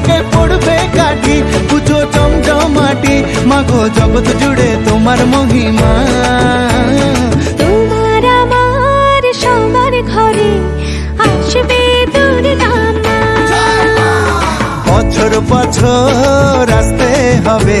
ঢাকে পড়বে কাঠি। পুজো চমচমাটি মাগো জগৎ জুড়ে তোমার মহিমা। তোমার আমার সবার ঘরে আসবে দুর্গা মা বছর বছর আসতে হবে।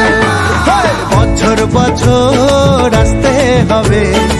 বছর আসতে হবে।